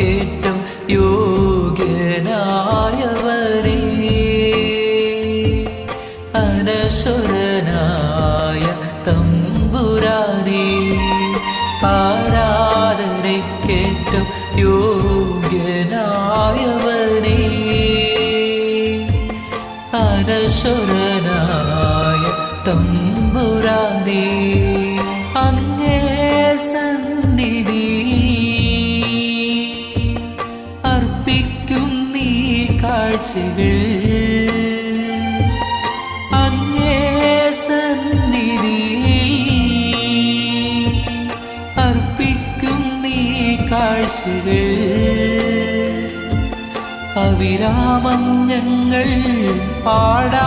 പങ്കേറ്റും യോഗ്യനായവനെ അനശ്വരനായ തമ്പുരാനെ. ആരാധനയ്ക്കേറ്റം യോഗ്യനായവനെ. അനശ്വരനായ തമ്പുരാനെ. അങ്ങേ സൻ കാഴ്ചകൾ. അങ്ങേ സന്നിധി അർപ്പിക്കും നീ കാഴ്ചകൾ. അവിരാമം ഞങ്ങൾ പാടാ.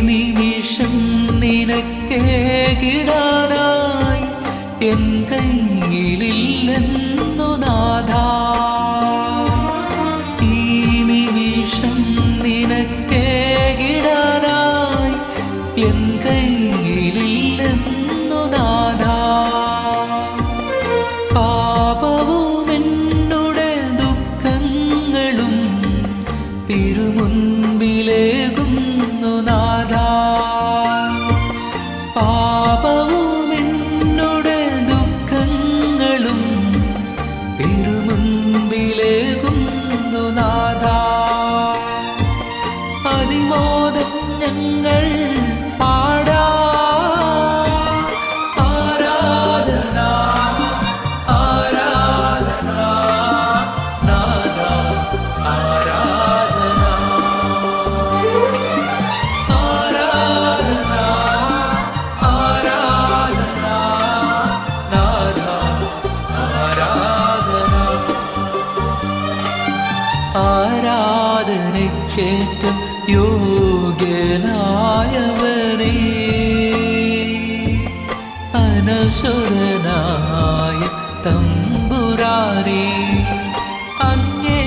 നിമിഷം നിനക്കേകിടാനായി എൻ കയ്യിലില്ലെന്നു നാഥ. ഈ നിമിഷം ഞങ്ങൾ പാടാ. ആരാധന ആരാധന നാദ ആരാധന. ആരാധന ആരാധന നാദ ആരാധന. ആരാധനയ്ക്കേറ്റം യോഗ്യനായവനേ അനശ്വരനായ അങ്ങേ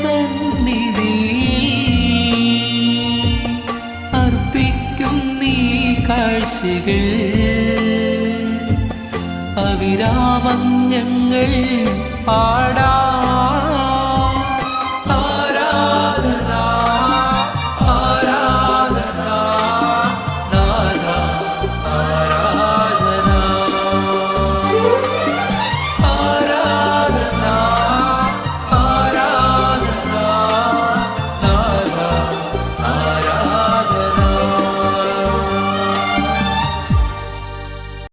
സന്നിധിയിൽ അർപ്പിക്കും നീ കാഴ്ചകൾ. അവിരാമം ഞങ്ങൾ പാടാ.